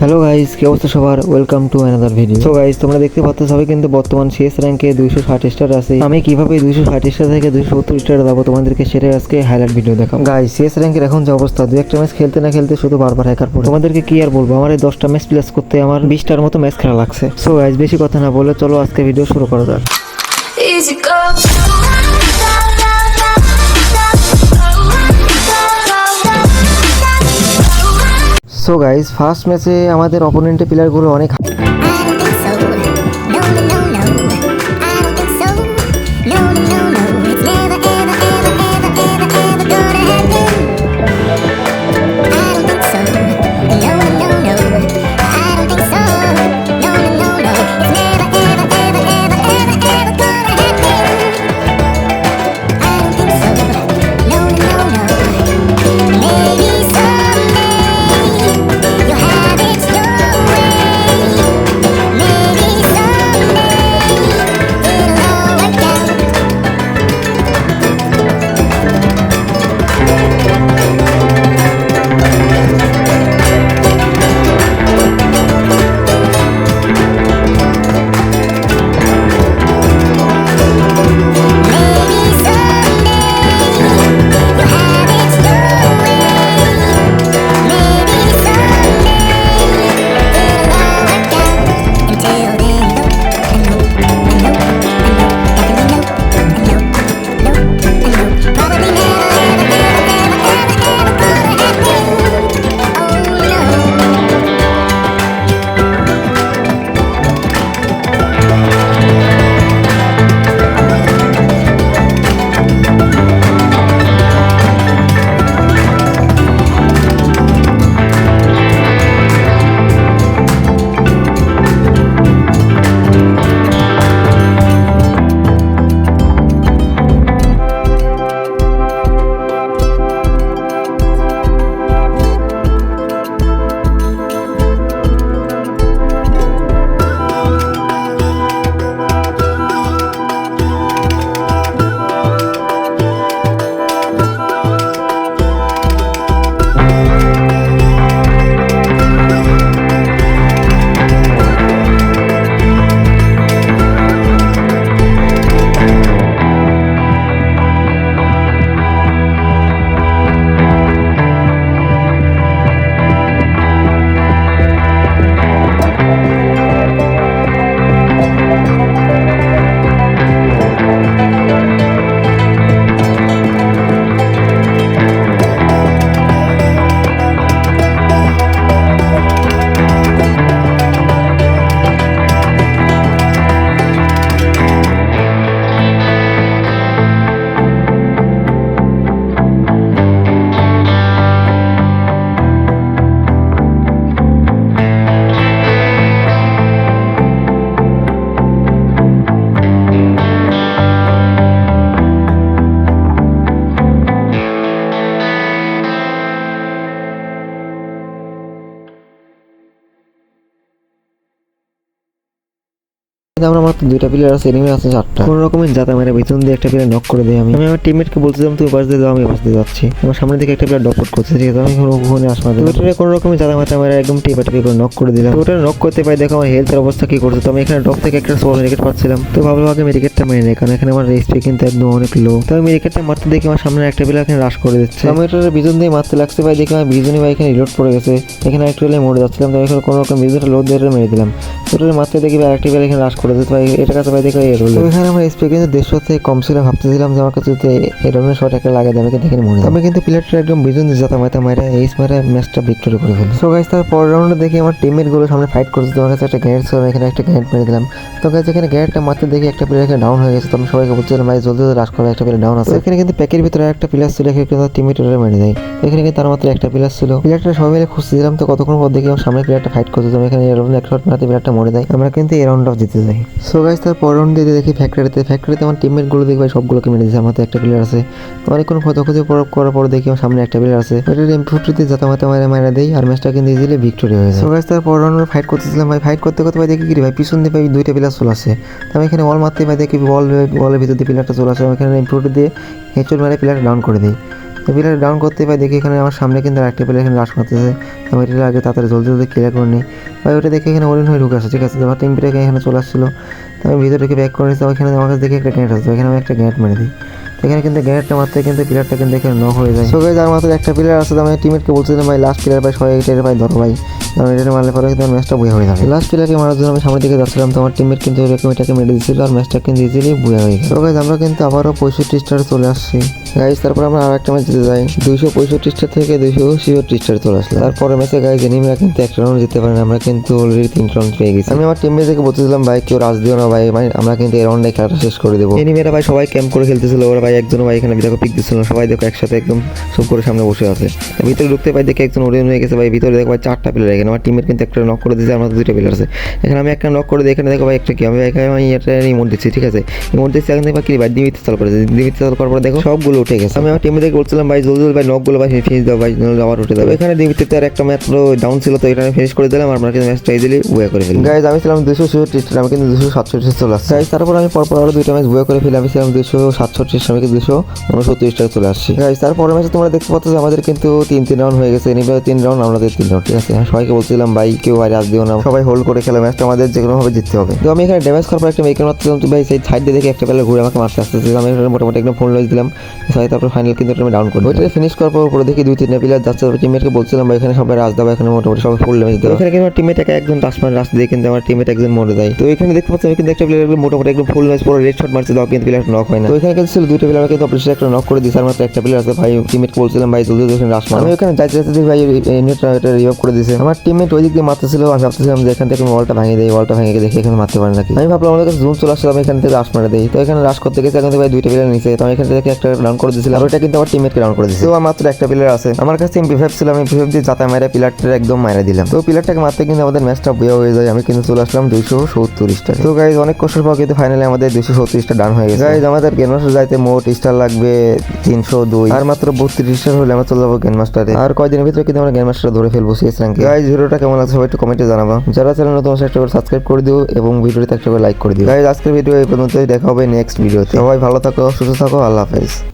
Hello guys কি অবস্থা সবার? Welcome to another video so guys তোমরা দেখতে পাচ্ছ সবাই কিন্তু বর্তমান শেষ র্যাঙ্কে দুইশো ষাট স্টার আছে। আমি কীভাবে দুইশো ষাট স্টার থেকে দুইশো সত্তর স্টার যাব তোমাদেরকে সেটাই আজকে হাইলাইট ভিডিও দেখাবো। গাইস শেষ র্যাঙ্কের এখন যে অবস্থা, দুই একটা ম্যাচ খেলতে না খেলতে শুধু বারবার হ্যাকার পড়ে। তোমাদেরকে কি আর বলব, আমার এই দশটা ম্যাচ প্লেস করতে আমার বিশটার মতো ম্যাচ খেলা লাগছে। সো গাইস বেশি কথা না বলে চলো আজকে ভিডিও শুরু করা যাক। সো গাইজ ফার্স্ট ম্যাচে আমাদের অপোনেন্টের প্লেয়ারগুলো অনেক আমরা মাত্র দুইটা প্লেয়ার আছে এনিমি আছে চারটা। কোন রকমের যাতে আমার ভিতর দিয়ে একটা প্লেয়ার নক করে দিই আমি। আমি আমার টিমমেটকে বলছিলাম তুই পাশ দিয়ে যাও আমি পাশ দিয়ে যাচ্ছি। আমার সামনে দিকে একটা প্লেয়ার ডপট করছে ঠিক আছে? আমি কোনো ওখানে আসব না। ওটা কোনো রকমের যাতে মাথা আমার একদম টিপা টিপি করে নক করে দিলাম। ওটা নক করতে পাই দেখো আমার হেলথের অবস্থা কি করছে। তো আমি এখানে ডপ থেকে একটা সোল মেডিকেট পাচ্ছিলাম। তো ভাবলাম আগে মেডিকেটটা মেরে নেই কারণ এখানে আমার রেসপি কিন্তু একদম অনেক লো তো আমি মেডিকেটটা মারতে দেখি আমার সামনে একটা প্লেয়ার এখানে রাশ করে দিচ্ছে। আমি ওটার বিজন দিয়ে মারতে লাগছে ভাই দেখি আমার বিজনই ভাই এখানে রিলোড পড়ে গেছে। এখানে একটু মরে যাচ্ছিলাম তো এখানে কোনো রকম বিজনটা লোড দিয়ে মেরে দিলাম। ওটার মারতে দেখি আরেকটি প্লেয়ার এখানে রাশ করে দিতে ভাই এটা কাছে ভাই দেখো হলো এখানে আমার কিন্তু থেকে কম ছিল ভাবতেছিলাম যে আমার কাছে যদি এই শট একটা লাগে এখানে মরে আমি কিন্তু প্লেয়ারটা একদম বিজন দিয়ে যেতাম মারা এইস মারা ম্যাচটা ভিক্টোরি করে ফেলি। সো গাইস তার পরের রাউন্ডে দেখি আমার সামনে ফাইট করছে তোমার কাছে একটা গ্যারেট ছিল এখানে একটা গ্যারেট মেরে দিলাম। তো গাইস এখানে গ্যারেটটা মারতে দেখি একটা প্লেয়ার এখানে ডাউন হয়ে গেছে তো আমি সবাইকে বলছিলাম ভাই জলদি রাশ করে একটা প্লেয়ার ডাউন আছে। এখানে কিন্তু প্যাকের ভিতরে একটা প্লেয়ার ছিল এখানে মেরে দেয়। এখানে কিন্তু তার মাত্র একটা প্লেয়ার ছিল। প্লেয়ারটা সবাই মিলে খুঁজছিলাম তো কতক্ষণ পর দেখি আমার সামনে প্লেয়ারটা ফাইট করছে তো এখানে এরকম একটা শট মারতে প্লেয়ারটা মরে যায় আমরা কিন্তু এই রাউন্ডটাও জিতে যাই। সো গাইস তার পরের রাউন্ডে দেখি ফ্যাক্টরিতে ফ্যাক্টরিতে আমার টিমমেটগুলো দেখি ভাই, সবগুলোকে মেরে দিয়েছে। আমার তো একটা প্লেয়ার আছে। অনেকক্ষণ খোঁজাখুঁজি করার- পর দেখি আমার সামনে একটা প্লেয়ার আছে। ওইটার এমপিফিতে যাতে মাথা মারা মারা দেই, আর ম্যাচটা কিন্তু ইজিলি ভিক্টোরি হয়ে যায়। সো গাইস তার রাউন্ডে ফাইট করতেছিলাম ভাই। ফাইট করতে করতে ভাই দেখি কি ভাই, পিছন দিয়ে ভাই দুইটা প্লেয়ার চলে আসে। আমি এখানে বল মারতে ভাই দেখি বল বলের ভিতর দিয়ে প্লেয়ারটা চলে আসে। আমি এখানে এমপিফিটি দিয়ে হেঁচড় মেরে প্লেয়ার ডাউন করে দিই। তো প্লেয়ার ডাউন করতে পাই দেখি এখানে আমার সামনে কিন্তু আরেকটা প্লেয়ার এখানে রাশ করতেছে। আমি এটা আগে তাড়াতাড়ি জলদি জলদি ক্লিয়ার করে নিই। ভাই, ওটা দেখে এখানে ওরিন হয়ে ঢুকে আসে ঠিক আছে? আমার টিম প্লেয়ার এখানে চলে আসছিল। তো আমি ভিতরে ঢুকে ব্যাক করে নিচ্ছি ওখানে আমার কাছে দেখে একটা গ্যাট আসছে এখানে আমি একটা গ্যাট মেরে দিই। এখানে কিন্তু গ্যানেটটা মারতে কিন্তু প্লেয়ারটা কিন্তু এখানে নক হয়ে যায়। সবাই আর মাত্র একটা প্লেয়ার আছে আমি টিমমেটকে বলছিলাম, ভাই লাস্ট প্লেয়ার ভাই, সবাই এটা ভাই, ধরো ভাই। কারণ এটা মারলে পরে কিন্তু ম্যাচটা বইয়া হয়ে যাবে। লাস্ট প্লেয়ারকে মারার জন্য আমি সামনের দিকে যাচ্ছিলাম, তো আমার টিমমেট কিন্তু এরকম এটাকে মেরে দিচ্ছিল আর ম্যাচটা কিন্তু ইজিলি বইয়া হয়ে তো গাইজ আমরা কিন্তু আবারও পঁয়ষট্টি স্টারে চলে আসছি। গাইজ তারপর আমরা আর একটা ম্যাচ জিতে যাই। দুইশো পঁয়ষট্টি স্টার থেকে দুইশো ছিষট্টি স্টারে চলে আসলাম। তারপরে ম্যাচে গাইজ এনিমিরা কিন্তু একটা রাউন্ড জিতে পারেন, আমরা কিন্তু অলরেডি তিন রাউন্ড পেয়ে গেছি। আমি আমার টিমমেট থেকে বলতেছিলাম ভাই, কেউ রাজ দিও না ভাই ভাই, আমরা কিন্তু এই রাউন্ডে খেলাটা শেষ করে দেবো। এনিমিরা ভাই সবাই ক্যাম্প করে খেলতেছিল, ওরা ভাই একজন ভাই এখানে দেখো পিক দিচ্ছিল সবাই দেখো একসাথে একদম সব করে সামনে বসে আছে। ভিতরে ঢুকতে পাই দেখে একজন ওরে হয়ে গেছে, ভাই, ভিতরে দেখো ভাই চারটা প্লেয়ার আমার টিমের কিন্তু একটা নক করে দিয়েছে আমার দুইটা প্লেয়ার আছে। এখানে আমি একটা নক করে দিই এখানে দেখো ভাই একটা কি? আমি এখানে আমি এটা ইমোট দিচ্ছি ঠিক আছে? ইমোট দিচ্ছি এখন দেখো কি ভাই দিমিতে চালু করেছে দিমিতে চালু করার পর দেখো সবগুলো উঠে গেছে। আমি আমার টিমে দেখে বলছিলাম ভাই জলদি ভাই নকগুলো ভাই ফিনিশ দাও ভাই আবার উঠে যাবে। এখানে দিমিতে আর একটা মাত্র ডাউন ছিল তো এখানে ফিনিশ করে দিলাম আর আমরা কিন্তু ম্যাচটা ইজিলি বুয়া করে ফেলি। গাইজ আমি ছিলাম দুশো ছিষট্টি আমি কিন্তু দুশো সাতষট্টি চলে আসছি। গাইজ তারপর আমি পরপর আরও দুইটা ম্যাচ বুয়া করে ফেলি আমি ছিলাম দুশো সাতষট্টি আমি কিন্তু দুশো উনসত্তর টাকা চলে আসছি। গাইজ তারপরে ম্যাচে তোমরা দেখতে পাচ্ছ যে আমাদের কিন্তু তিন তিন রাউন্ড হয়ে গেছে এনিভাবে তিন রাউন্ড আমাদের তিন রাউন্ড ঠিক আছে? সবাইকে বলছিলাম ভাই কেউ ভাই রাজ দিও না। সবাই হোল্ড করে খেলা ম্যাচটা আমাদের যে কোনোভাবে জিততে হবে। তো আমি এখানে ড্যামেজ করার পর একটা মেকের মারতেছিলাম তো ভাই সেই সাইড দিয়ে দেখে একটা প্লেয়ার ঘুরে আমাকে মারতে আসতেছে। আমি এখানে মোটামুটি একদম ফোন লজ দিলাম। সবাই তারপর ফাইনাল কিন্তু আমি ডাউন করি ওইটা ফিনিশ করার পর উপরে দেখি দুই তিনটা প্লেয়ার যাচ্ছে টিমমেটকে বলছিলাম ভাই এখানে সবাই রাজ দাও এখানে মোটামুটি সবাই ফুল ড্যামেজ দেবে এখানে কিন্তু টিমমেট একজন রাস মারে রাস দিয়ে কিন্তু আমার টিমমেট একজন মরে যায়। তো এখানে দেখতে পাচ্ছি আমি কিন্তু একটা প্লেয়ার মোটামুটি একদম ফুল ম্যাচ পুরো রেড শট মারছে দাও কিন্তু প্লেয়ার নক হয় না। তো এখানে কিন্তু ছিল দুইটা প্লেয়ার কিন্তু অপারেশন একটা নক করে দিয়েছে আর মাত্র একটা প্লেয়ার আছে। ভাই টিমমেটকে বলছিলাম ভাই জলদি জলদি রাস মার। আমি ওখানে যাইতে যাইতে ভাই নেটটা রিভাইভ করে দিয়েছে আমার টিমমেট ওই দিক দিয়ে মারতেছিল আমি ভাবতেছিলাম যে এখান থেকে আমি ওয়ালটা ভাঙিয়ে দেয় ওয়ালটা ভেঙে দেখে এখানে মারতে পারে নাকি। আমি ভাবলাম, আমাদের কাছে জুম চলে আসছে আমি এখান থেকে রাশ মারা দিই। তো এখানে রাশ করতে গেছে এখন থেকে ভাই দুইটা প্লেয়ার নিচে তো আমি এখান থেকে একটা ডাউন করে দিয়েছিলাম। আর ওইটা কিন্তু আমার টিমমেটকে ডাউন করে দিয়েছে। তো আমার মাত্র একটা প্লেয়ার আছে। আমার কাছে আমি বিভাব ছিল, আমি বিভাব দিয়ে যাতা মারা প্লেয়ারটা একদম মারা দিলাম। তো প্লেয়ারটাকে মারতে কিন্তু আমাদের ম্যাচটা বইয়া হয়ে যায়। আমি কিন্তু চলে আসলাম দুইশো সত্তর স্টার তো গাইজ অনেক কষ্টের পর কিন্তু ফাইনালি আমাদের দুইশো সত্তর স্টার ডান হয়ে গেছে। গাইজ আমাদের গেম মাস্টার যাইতে মোট স্টার লাগবে তিনশো দুই। আর মাত্র বত্রিশ স্টার হলে আমরা চলে যাব গেম মাস্টারে আর কয়দিনের ভিতরে কিন্তু আমরা গেম মাস্টার ধরে ফেলব সিএস র্যাঙ্কে গাইজ ভিডিওটা কেমন লাগছে সবাই একটু কমেন্টে জানাব। যারা চ্যানেল নতুন একটা করে সাবস্ক্রাইব করে দিও এবং ভিডিওতে একটা করে লাইক করে দিও। গাইজ আজকের ভিডিও এই পর্যন্তই। দেখা হবে নেক্সট ভিডিওতে সবাই ভালো থাকো, সুস্থ থাকো, আল্লাহ হাফেজ।